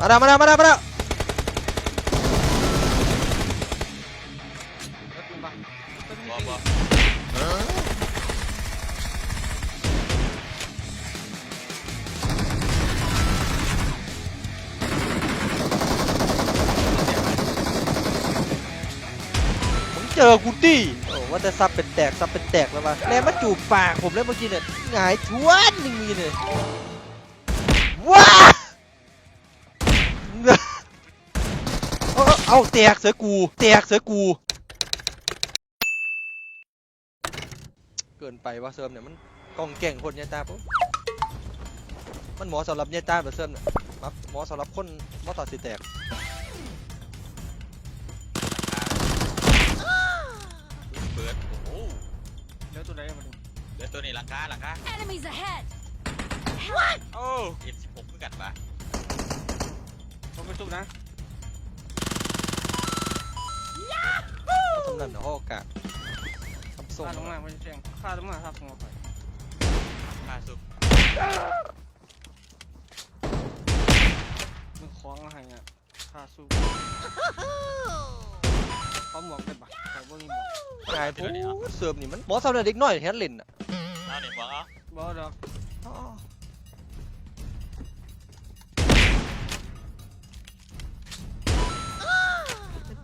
มาแล้วมาแล้วมาแล้วมาแล้วรถมึงปะรถมึงบอบอมึงเจอกูดิโอ้ว่าแต่ซับเป็นแตกซับเป็นแตกแล้ววะแล้วมาจูบปากผมเลยเมื่อกี้เนี่ยหงายทวนหนึ่งมีเลยว้า เอาเอาเอาแตกเสือกูแตกเสือกู เกินไปว่าเซิร์ฟเนี่ยมันกองแก่งคนเนี่ยตาปุ๊บมันหมอสำหรับเนี่ยตาแบบเซิร์ฟเนี่ยครับหมอสำหรับคนหมอต่อสิแตกเปิดโอ้โหเดี๋ยวตัวไหนมาดูเหลือตัวนี้หลังคาหลังคา Enemies ahead! โอ้เอ็ดสิบหกเพิ่งกัดปะผมไปซุบนะ นั่นเนาะโอกาสทำส่ง ฆ่าลงมาไม่เสียงฆ่าลงมาทับหัวไปค่าซุปมึงคล้องอะไรเงี้ยฆ่าสู้เขาหมวกเป็นปะใส่พวกนี้หมวกงายปุ๊บเสิร์ฟนี่มันหมอสำหรับเด็กน้อยแฮนล่นอะเอาเนี่ยฟังเอาบอสดอกอ๋อ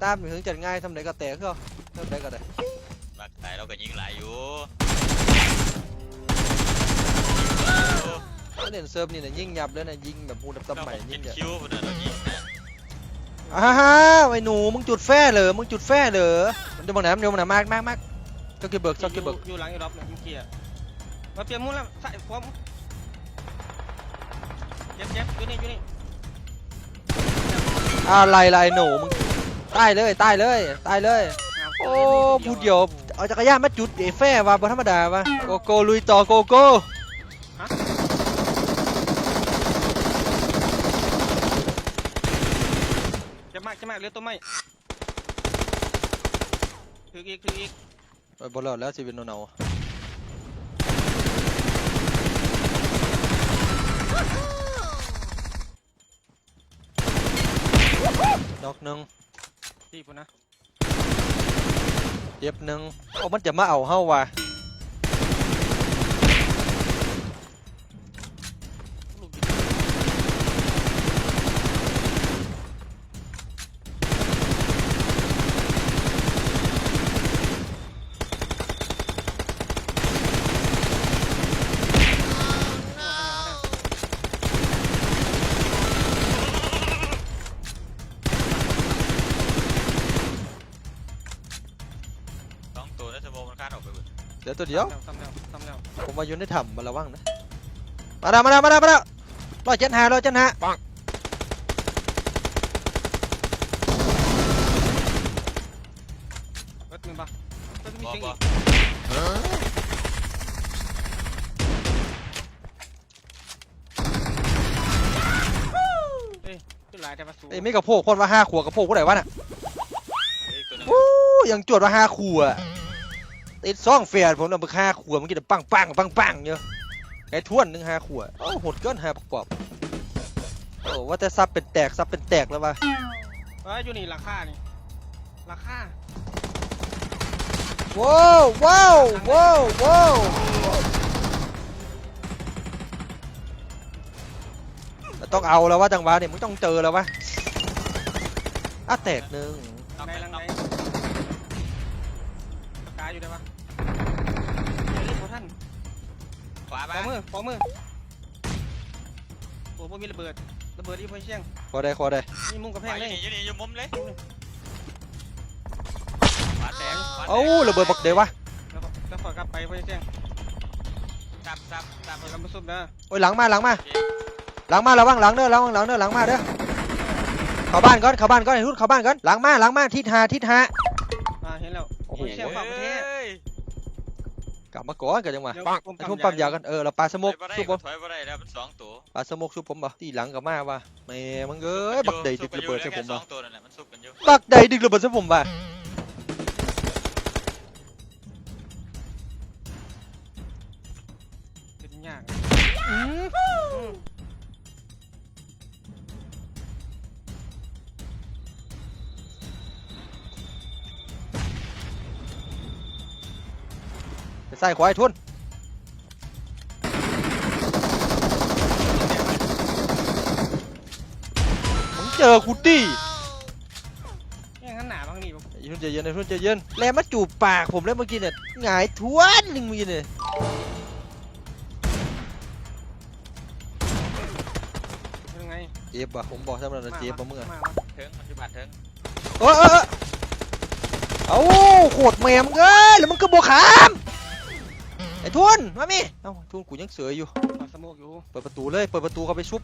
ตามอยู่ถึงจัดง่ายทำไหนก็แตกก็ ทำไหนก็ได้บักตายเราก็ยิงหลายอยู่ถ้าเล่นเซิร์ฟนี่เนี่ยยิงยับเลยนะยิงแบบพูดเราตำใหม่ผมยิกิงนเนี่ยคิวมันเรายิงนะอ้าวไอ้หนูมึงจุดแฟเหรอมึงจุดแฟเหรอมันจะบอกไหนมันจะบอกไหนมากมากมากก็คือเบิกก็คือเบิกอยู่หลังอยู่รอบเนี่ยเมื่อกี้อะมาเปลี่ยนมุ้งแล้วใส่ความเจ็บเจ็บอยู่นี่อยู่นี่อะไรล่ะไอ้หนูมึงตายเลยตายเลยตายเลยงาม โอ้พูดเดียวเอาจักรยานมาจุดเอแฟว่าบ่ธรรมดาวะโกโก้ลุยต่อโกโก้เจ็บมากเจ็บมากเหลือตัวไม่ถืออีกถืออีกไปบ่รอดแล้วชีวิตโนเนาดอกหนึ่งตีปุ่นนะ เจ็บหนึ่งโอ้มันจะมาเอาเฮาว่ะ ไปหมดเดี๋ยวตัวเดียว ทำแล้วทำแล้วผมมาอยู่ในถ้ำมาระวังนะ มาแล้วมาแล้วมาแล้วมาแล้วร้อยเจ็ดห้าร้อยเจ็ดห้าปังรถมึงปะรถมีบอเสียงบอีอกขึ้นหลายแต่มาสูงเอ้ยไม่กระโพกคนว่าห้าขวบกระโพกผู้ใดวะน่ะเฮ้ยตัวนึงโอ้ยังจวดว่าห้าขวบ ติดซ่องเฟียดผมเอาไปห้าขวบเมื่อกี้แต่ปังปังปังปังเยอะไอ้ท่วนหนึ่งห้าขวบโอ้โหดเกินห้าประกอบโอ้ว่าแต่ซับเป็นแตกซับเป็นแตกแล้ววะเฮ้ยอยู่นี่ราคานี่ราคาว้าวว้าวว้าวว้าวต้องเอาแล้วว่าจังหวะเนี่ยมึงต้องเจอแล้ววะอะแตกหนึ่งเอาในไปลังเอาในปากกาอยู่ได้ปะ วาปบ้าอมือปอมือโอ้พวกมีระเบิดระเบิดที่พอเชียงขอได้ขอได้นี่มุ้งกระขแพวางอเลยู่ยนี่อยู่นี่อยู่มุมเลยขวาแตกขวาแตกเอ้าระเบิดบักเดยววะแล้วก็แล้วขอกลับไปพอเชียงซับซับซับขอกลับมาซุบนะโอ้ยหลังมาหลังมาหลังมาระวังหลังเด้อระวังหลังเด้อหลังมาเด้อเข้าบ้านก่อนเข้าบ้านก่อนไอ้ทุดเข้าบ้านก่อนหลังมาหลังมาทิศหาทิศหาอ่าเห็นแล้วโอ้โหพเชียงฝากประเทศฮ้ย กลับมาก่อนกันจังหวะเดี๋ยวปังผมไอ้ทุ่มปั๊มยากันเออเราปลาสถมอยกบ่ได้ชุบผมถอยบ่ได้แล้วมันสองตัวปลาสมกชุบผมบ่ตีหลังกับมาว่ะแม่มึงเอ้ยบักใดดึกระเบิดใส่ผมสอว่ะงตัวนั่นแหละมันซุบกันอยู่บักใดดึกระเบิดใส่ผมว่ ใส่ขวาไอ้ทุนมึงเจอกูดิยังงั้นหนาบางนี่บอกไอ้ทุนใจเย็นไอ้ทุนใจเย็นแลมาจูบปากผมแล้วเมื่อกี้เนี่ยหงายทวนหนึ่งเมื่อกี้เนี่ยเป็นไงเจ็บว่ะผมบอกท่านแล้วนะเจ็บป่ะมึงอะมาเทิงมันอยู่บ้านเทิงเออเออเออเอาโคตรแมมเอ้ยแล้วมึงก็บวกขามไอ้ทุนมามิเอ้าทุนกูยังเสืออยู่ขอสโมกอยู่เปิดประตูเลยเปิดประตูเข้าไปชุบ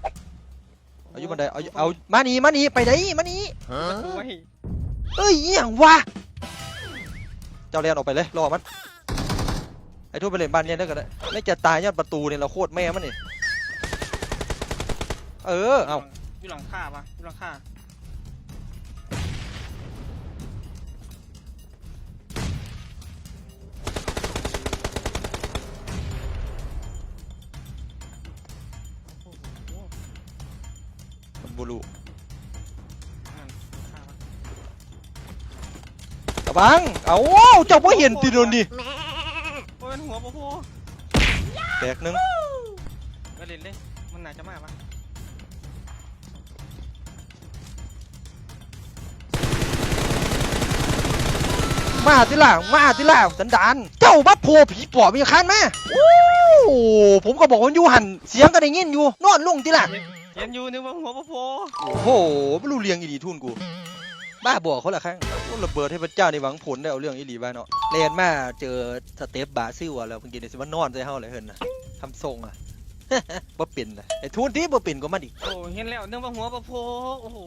เอาอยู่บันไดเอาอยู่เอามานี่มานี่ไปไหนมานี่ประตูไว้เอ้ยอหย่างวะเจ้าเรียนออกไปเลยรอมันไอ้ทุนไปเล่นบ้านเนี่ยได้ก็ได้ไม่จะตายยอดประตูเนี่ยเราโคตรแม่มันนี่เออเอาอยู่หลังคาปะอยู่หลังคา บุรุนั่นหลังคาปะตะบัง เอาเจ้าบ่เห็นติโดนดิโอ้ยมันหัวปะโพแตกหนึงก็เล่นเลยมันน่าจะมาปะมาติล่ะมาติล่ะสันดาน เจ้าบัดโพผีปอบมีคันมาโอ้ผมก็บอกว่าอยู่หันเสียงก็ได้ยินอยู่ นอนลงติล่ะ เห็นอยู่นึกว่าหัวปะโพโอ้โหไม่รู้เรียงอีหลีทุนกู บ้าบอกเขาละครั้งโอ้ระเบิดให้พระเจ้าในหวังผลได้เอาเรื่องอีหลีบ้าเนาะเรียนมาเจอสเตปบาซิลอะแล้วเมื่อกี้เนี่ยสิว่านอนใจเฮาเลยเฮินนะทำทรงอะบ่เป็นนะไอ้ทุนที่บ่เป็นก็มันอีกโอ้เห็นแล้วนึกว่าหัวปะโพโอ้โห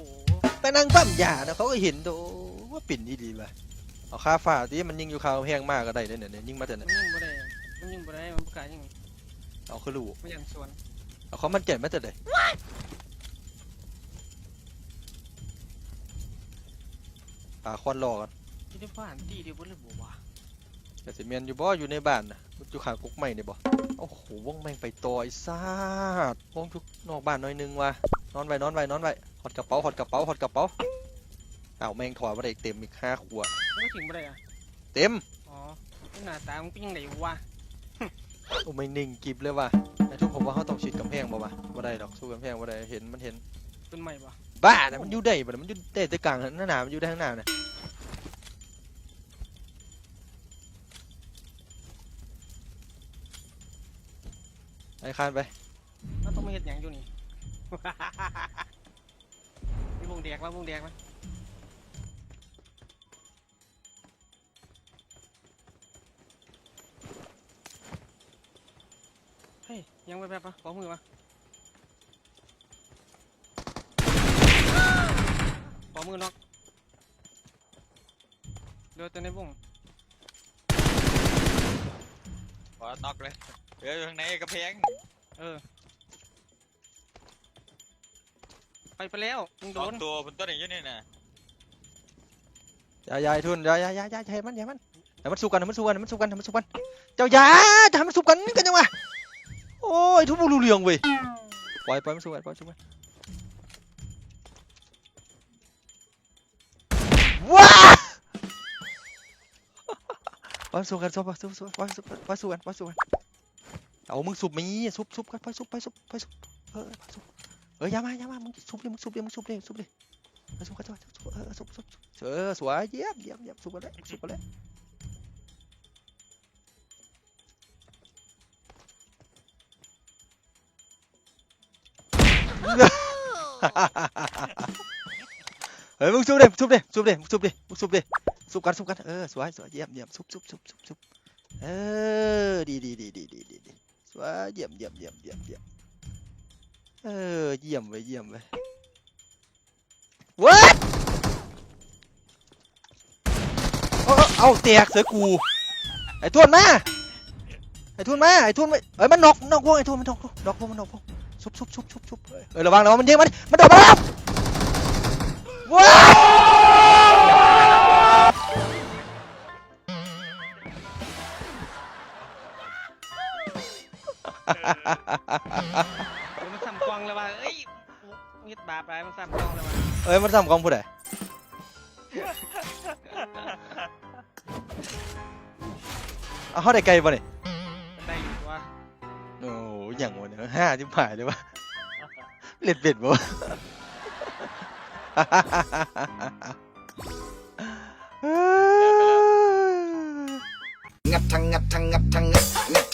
ไปนั่งปั้มยานะเขาก็เห็นโตว่าเป็นอีหลีว่ะเอาค่าฟ้าที่มันยิงอยู่คาวแพงมากก็ได้เด้อเนี่ยเนี่ยยิงมาแต่มัเนี่ยนยิงบ่ได้มันยิงบ่ได้มันประกาศยิงเอาคือรู้ไม่ยันสวน เอาเขามันเจ็บมาแต่ใดปาควันรอกันที่ได้บ้านตีเดียวบ่เลยบ่วะแต่สิเมียนอยู่บ่อยู่ในบ้านนะอยู่ข้างกุ๊กไม่เนี่ยบ่โอ้โหวงแม่งไปต่อไอ้ซาดวงทุกนอกบ้านหน่อยนึงว่ะนอนไว้นอนไว้นอนไว้หอดกระเป๋าหอดกระเป๋าหอดกระเป๋าอ้าวแม่งถอดมาได้อีกเต็มอีกห้าขวดมันก็ถึงบ่ได้อะเต็มอ๋อหน้าตามันเป็นยังไงวะโอ้ไม่นิ่งกิบเลยว่ะไอ้ ทุกผมว่าเขาต้องชิดกำแพงบ่วะบ่ได้ดอกสู้กำแพงบ่ได้เห็นมันเห็นเป็นใหม่ปะบ้านะมันอยู่ได้บ่นะมันอยู่ได้แต่กลางหน้าหนามันอยู่ได้ข้างหน้าน่ะไอ้คานไปต้องมาเห็ดหยังอยู่นี่ มีวงแดกแล้ววงแดกไหม ยยังไปแบบปะขอมือปะขอมือน็อกเดี๋ยวตัวในวงขอตอกเลยเดี๋ยวอยู่ข้างในกระเพงเออ ไปไปแล้วมึงสโดองนตัวบนต้นอย่างนี้นะอย่าอย่าไอ้ทุนอย่าอย่าอย่าอย่าอย่าให้มันอย่าให้มันให้มันสู้กันให้มันสู้กันให้มันสู้กันให้มันสู้กันเจ้าอย่าจะให้มันสู้กันกันยังวะ โอ้ยทุกผู้รู้เรื่องเว้ยปล่อยปล่อยมันสู้กันปล่อยมันสู้กันว้าปล่อยมันสู้กันสู้ปล่อยสู้สู้ปล่อยสู้ปล่อยสู้กันปล่อยสู้กันเอามึงสุบมีสุบสุบกันปล่อยสุบปล่อยสุบปล่อยสุบเออปล่อยสุบเอออย่ามาอย่ามามึงสุบเลยมึงสุบเลยมึงสุบเลยสุบเลยปล่อยสุบกันสุบสุบเออสุบสุบเออสวยเยี่ยมเยี่ยมเยี่ยมสุดไปเลยสุดไปเลย เฮ้ยมึงซุบดิซุบดิซุบดิซุบดิมึงซุบดิซุบกันซุบกันเออสวยสวยเยี่ยมเยี่ยมซุบซุบซุบซุบซุบเออดีดีดีดีดีดีดีสวยเยี่ยมเยี่ยมเยี่ยมเยี่ยมเยี่ยมเออเยี่ยมไปเยี่ยมไป What เอาเอาเอาแตกเสือกูไอ้ทวนมาไอ้ทวนมาไอ้ทวนมาเอ้ยมันนกนอกวงไอ้ทวนมันนกนอกวงมันนกวง ชุบชุบชุบชุบชุบเอ้ยระวังระวังมันยิงมันมันโดดมาแล้วว้าวเดี๋ยมันซ้ำกวางเลยว่ะเอ้ยเฮ็ดบาปอะไรมันซ้ำกวางเลยว่ะเอ้ยมันทำกองผู้ใดเอาเฮาได้ไกลบ่นี่ได้อยู่ว่าโอย่างวันนี้ห้าที่ผ่านเลยวะเล็ดเบ็ดบ่งับทังงับทังงับทังงับงับ